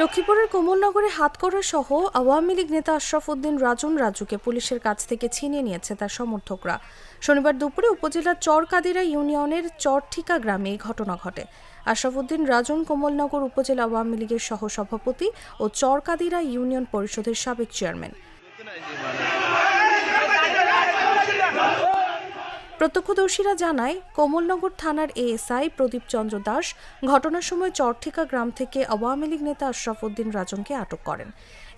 লক্ষ্মীপুরের কোমলনগরে হাতকড়া সহ আওয়ামী লীগ নেতা আশরাফ উদ্দিন রাজন রাজুকে পুলিশের কাছ থেকে ছিনিয়ে নিয়েছে তার সমর্থকরা। শনিবার দুপুরে উপজেলার চরকাদিরা ইউনিয়নের চরঠিকা গ্রামে এই ঘটনা ঘটে। আশরাফ উদ্দিন রাজন কোমলনগর উপজেলা আওয়ামী লীগের সহসভাপতি ও চরকাদিরা ইউনিয়ন পরিষদের সাবেক চেয়ারম্যান। প্রত্যক্ষদর্শীরা জানায়, কোমলনগর থানার এএসআই প্রদীপ চন্দ্র দাস ঘটনার সময় চরঠিকা গ্রাম থেকে আওয়ামী লীগ নেতা আশরাফ উদ্দিন রাজনকে আটক করেন।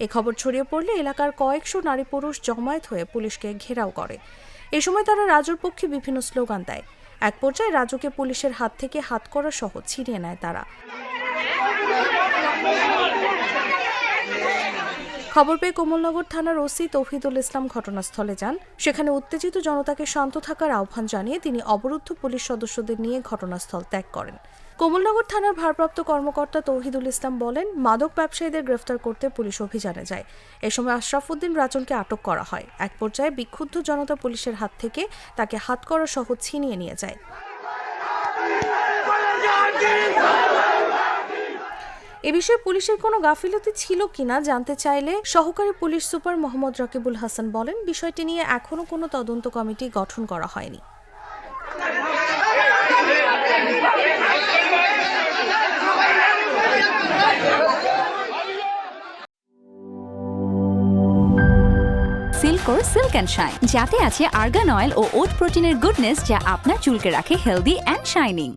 এ খবর ছড়িয়ে পড়লে এলাকার কয়েকশো নারী পুরুষ জমায়েত হয়ে পুলিশকে ঘেরাও করে। এ সময় তারা রাজুর পক্ষে বিভিন্ন স্লোগান দেয়। এক পর্যায়ে রাজুকে পুলিশের হাত থেকে হাতকড়া সহ ছিনিয়ে নেয় তারা। খবর পেয়ে কোমলনগর থানার ওসি তৌহিদুল ইসলাম ঘটনাস্থলে যান। সেখানে উত্তেজিত জনতাকে শান্ত থাকার আহ্বান জানিয়ে তিনি অবরুদ্ধ পুলিশ সদস্যদের নিয়ে ঘটনাস্থল ত্যাগ করেন। কোমলনগর থানার ভারপ্রাপ্ত কর্মকর্তা তৌহিদুল ইসলাম বলেন, মাদক ব্যবসায়ীদের গ্রেফতার করতে পুলিশ অভিযানে যায়। এ সময় আশরাফ উদ্দিন রাজনকে আটক করা হয়। এক পর্যায়ে বিক্ষুব্ধ জনতা পুলিশের হাত থেকে তাকে হাতকড়া সহ ছিনিয়ে নিয়ে যায়। এ বিষয়ে পুলিশের কোনো গাফিলতি ছিল কিনা জানতে চাইলে সহকারী পুলিশ সুপার মোহাম্মদ রকিবুল হাসান বলেন, বিষয়টি নিয়ে এখনও কোনো তদন্ত কমিটি গঠন করা হয়নি। সিল্কোর সিল্ক অ্যান্ড শাইন যাতে আছে আর্গান অয়েল ও ওট প্রোটিনের গুডনেস যা আপনার চুলকে রাখে হেলদি অ্যান্ড শাইনিং